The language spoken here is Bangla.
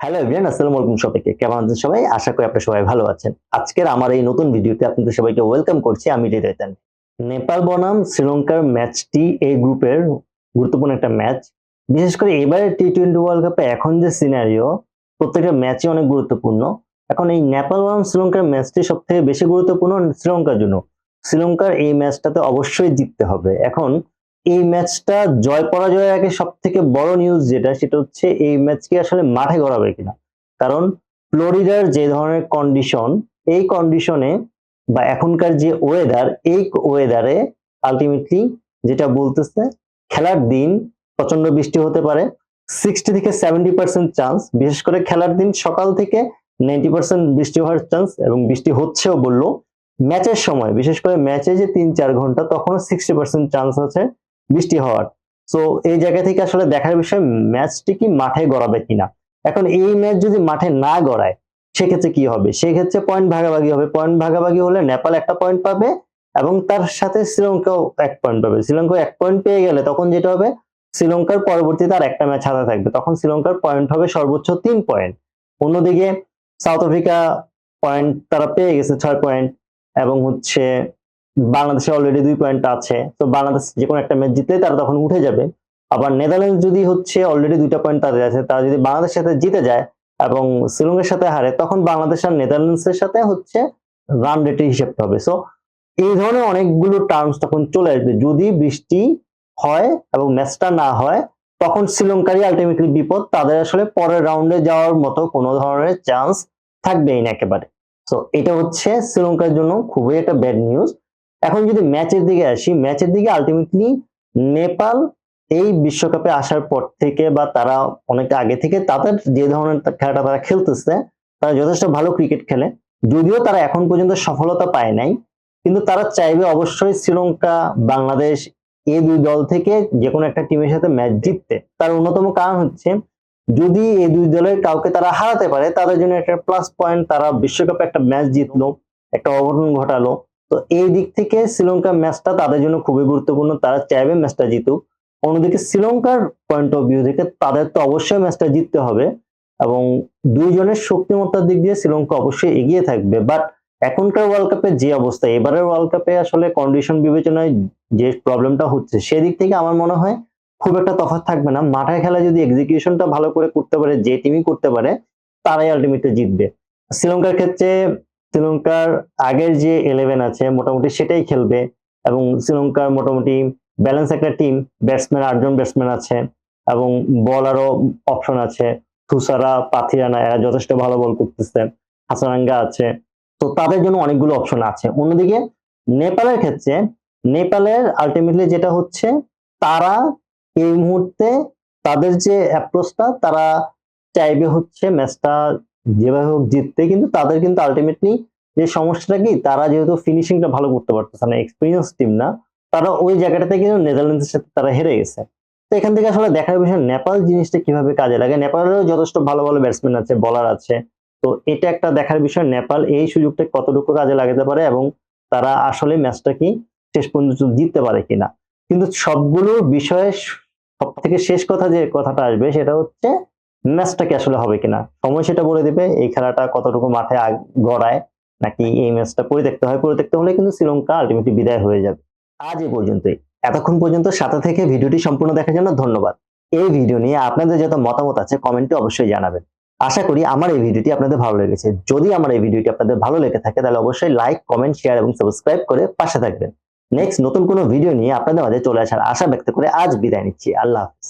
হ্যালো এভরিওয়ান আসসালামু আলাইকুম সবাইকে। কেমন আছেন সবাই? আশা করি আপনারা সবাই ভালো আছেন। আজকের আমার এই নতুন ভিডিওতে আপনাদের সবাইকে ওয়েলকাম করছি আমি হৃদয়তান নেপাল বনাম, শ্রীলঙ্কার ম্যাচটি এই গ্রুপের গুরুত্বপূর্ণ একটা ম্যাচ বিশেষ করে এবারে টি টোয়েন্টি ওয়ার্ল্ড কাপে এখন যে সিনারিও প্রত্যেকটা ম্যাচই অনেক গুরুত্বপূর্ণ। এখন এই নেপাল বনাম, শ্রীলঙ্কার ম্যাচটি সব থেকে বেশি গুরুত্বপূর্ণ শ্রীলঙ্কার জন্য। শ্রীলঙ্কার এই ম্যাচটাতে অবশ্যই জিততে হবে। এখন এই ম্যাচটা জয় পরাজয়ের আগে সব থেকে বড় নিউজ যেটা, সেটা হচ্ছে এই ম্যাচ কি আসলে মাঠে গড়াবে কিনা। কারণ ফ্লোরিডার যে ধরনের কন্ডিশন এই কন্ডিশনে বা এখনকার যে ওয়েদার এই ওয়েদারে আলটিমেটলি যেটা বলতেছে, খেলার দিন প্রচণ্ড বৃষ্টি হতে পারে সিক্সটি থেকে সেভেন্টি পার্সেন্ট চান্স বিশেষ করে খেলার দিন সকাল থেকে নাইনটি পার্সেন্ট বৃষ্টি হওয়ার চান্স এবং বৃষ্টি হচ্ছেও বলল। ম্যাচের সময়, বিশেষ করে ম্যাচে যে তিন চার ঘণ্টা, তখনও সিক্সটি পার্সেন্ট চান্স আছে। বৃষ্টি হওয়ার। সো এই জায়গা থেকে আসলে দেখার বিষয়, ম্যাচটি কি মাঠে গড়াবে কিনা? এখন এই ম্যাচ যদি মাঠে না গড়ায়, সেক্ষেত্রে কি হবে? সেক্ষেত্রে পয়েন্ট ভাগাভাগি হবে। পয়েন্ট ভাগাভাগি হলে নেপাল একটা পয়েন্ট পাবে এবং তার সাথে শ্রীলঙ্কাও এক পয়েন্ট পাবে। শ্রীলঙ্কা এক পয়েন্ট পেয়ে গেলে তখন যেটা হবে, শ্রীলঙ্কার পরবর্তীতে আর একটা ম্যাচ হাতে থাকবে। তখন শ্রীলঙ্কার পয়েন্ট হবে সর্বোচ্চ তিন পয়েন্ট অন্যদিকে সাউথ আফ্রিকা পয়েন্ট তারা পেয়ে গেছে ছয় পয়েন্ট এবং হচ্ছে বাংলাদেশে অলরেডি দুই পয়েন্ট আছে। তো বাংলাদেশ যে কোনো একটা ম্যাচ জিতলে তারা তখন উঠে যাবে। আবার নেদারল্যান্ড যদি হচ্ছে অলরেডি দুইটা পয়েন্ট তাদের আছে, তারা যদি বাংলাদেশের সাথে জিতে যায় এবং শ্রীলঙ্কার সাথে হারে, তখন বাংলাদেশ আর নেদারল্যান্ডসের সাথে হচ্ছে রান রেটের হিসেবটা হবে সো এই ধরনের অনেকগুলো টার্মস তখন চলে আসবে। যদি বৃষ্টি হয় এবং ম্যাচটা না হয়, তখন শ্রীলঙ্কারই আলটিমেটলি বিপদ। তাদের আসলে পরের রাউন্ডে যাওয়ার মতো কোনো ধরনের চান্স থাকবেই না একেবারে। সো এটা হচ্ছে শ্রীলঙ্কার জন্য খুবই একটা ব্যাড নিউজ এখন যদি ম্যাচের দিকে আসি, ম্যাচের দিকে আলটিমেটলি নেপাল এই বিশ্বকাপে আসার পর থেকে বা তারা অনেক আগে থেকে তাদের যে ধরনের খেলাটা তারা খেলতেছে, তারা যথেষ্ট ভালো ক্রিকেট খেলে। যদিও তারা এখন পর্যন্ত সফলতা পায় নাই, কিন্তু তারা চাইবে অবশ্যই শ্রীলঙ্কা, বাংলাদেশ এই দুই দল থেকে যে কোনো একটা টিমের সাথে ম্যাচ জিততে। তার অন্যতম কারণ হচ্ছে, যদি এই দুই দলের কাউকে তারা হারাতে পারে, তাদের জন্য একটা প্লাস পয়েন্ট তারা বিশ্বকাপে একটা ম্যাচ জিতলো, একটা অঘটন ঘটালো তো এই দিক থেকে শ্রীলঙ্কার ম্যাচটা তাদের জন্য খুবই গুরুত্বপূর্ণ। তারা চাইবে ম্যাচটা জিতুক। অন্যদিকে শ্রীলঙ্কার পয়েন্ট অফ ভিউ থেকে তাদের তো অবশ্যই ম্যাচটা জিততে হবে এবং দুইজনের শক্তিমত্তার দিক দিয়ে শ্রীলঙ্কা অবশ্যই এগিয়ে থাকবে। বাট এখনকার ওয়ার্ল্ড কাপের যে অবস্থা, এবারের ওয়ার্ল্ড কাপে আসলে কন্ডিশন বিবেচনায় যে প্রবলেমটা হচ্ছে, সেদিক থেকে আমার মনে হয় খুব একটা তফাৎ থাকবে না। মাঠে খেলা যদি এক্সিকিউশনটা ভালো করে করতে পারে, যে টিমই করতে পারে, তারাই আলটিমেটলি জিতবে। শ্রীলঙ্কার ক্ষেত্রে শ্রীলঙ্কার আগের যে ইলেভেন আছে, মোটামুটি সেটাই খেলবে এবং শ্রীলঙ্কার মোটামুটি ব্যালেন্স একটা টিম ব্যাটসম্যান আটজন ব্যাটসম্যান আছে এবং বলারও অপশন আছে। থুসারা পাথিরানা, এরা যথেষ্ট ভালো বল করতেছে, হাসানাঙ্গা আছে। তো তাদের জন্য অনেকগুলো অপশন আছে। অন্যদিকে নেপালের ক্ষেত্রে, নেপালের আলটিমেটলি যেটা হচ্ছে, তারা এই মুহূর্তে তাদের যে অ্যাপ্রোচটা তারা চাইবে হচ্ছে ম্যাচটা যেভাবে হোক জিততে, কিন্তু তাদের কিন্তু আলটিমেটলি যে সমস্যাটা কি, তারা যেহেতু ফিনিশিংটা ভালো করতে পারতেছে না এক্সপিরিয়েন্স টিম না, তারা ওই জায়গাটাতে কিন্তু নেদারল্যান্ডসের সাথে তারা হেরে গেছে। তো এখান থেকে আসলে দেখার বিষয় নেপাল জিনিসটা কীভাবে কাজে লাগে? নেপালেরও যথেষ্ট ভালো ভালো ব্যাটসম্যান আছে বলার আছে। তো এটা একটা দেখার বিষয়, নেপাল এই সুযোগটা কতটুকু কাজে লাগাতে পারে এবং তারা আসলে ম্যাচটা কি শেষ পর্যন্ত জিততে পারে কিনা? কিন্তু সবগুলো বিষয়ে সব থেকে শেষ কথা যে কথাটা আসবে, সেটা হচ্ছে ম্যাচটা কি আসলে হবে কিনা? সময় সেটা বলে দিবে। এই খেলাটা কতটুকু মাঠে গড়ায়, নাকি এই ম্যাচটা পরিত্যক্ত হয়? পরিত্যক্ত হলে কিন্তু শ্রীলঙ্কা আলটিমেটলি বিদায় হয়ে যাবে। আজ এ পর্যন্তই। এতক্ষণ পর্যন্ত সাথে থেকে ভিডিওটি সম্পূর্ণ দেখার জন্য ধন্যবাদ। এই ভিডিও নিয়ে আপনাদের যত মতামত আছে, কমেন্টে অবশ্যই জানাবেন। আশা করি আমার এই ভিডিওটি আপনাদের ভালো লেগেছে। যদি আমার এই ভিডিওটি আপনাদের ভালো লেগে থাকে, তাহলে অবশ্যই লাইক কমেন্ট শেয়ার এবং সাবস্ক্রাইব করে পাশে থাকবেন। নেক্সট নতুন কোনো ভিডিও নিয়ে আপনাদের মাঝে চলে আসার আশা ব্যক্ত করে আজ বিদায় নিচ্ছি। আল্লাহ হাফিজ।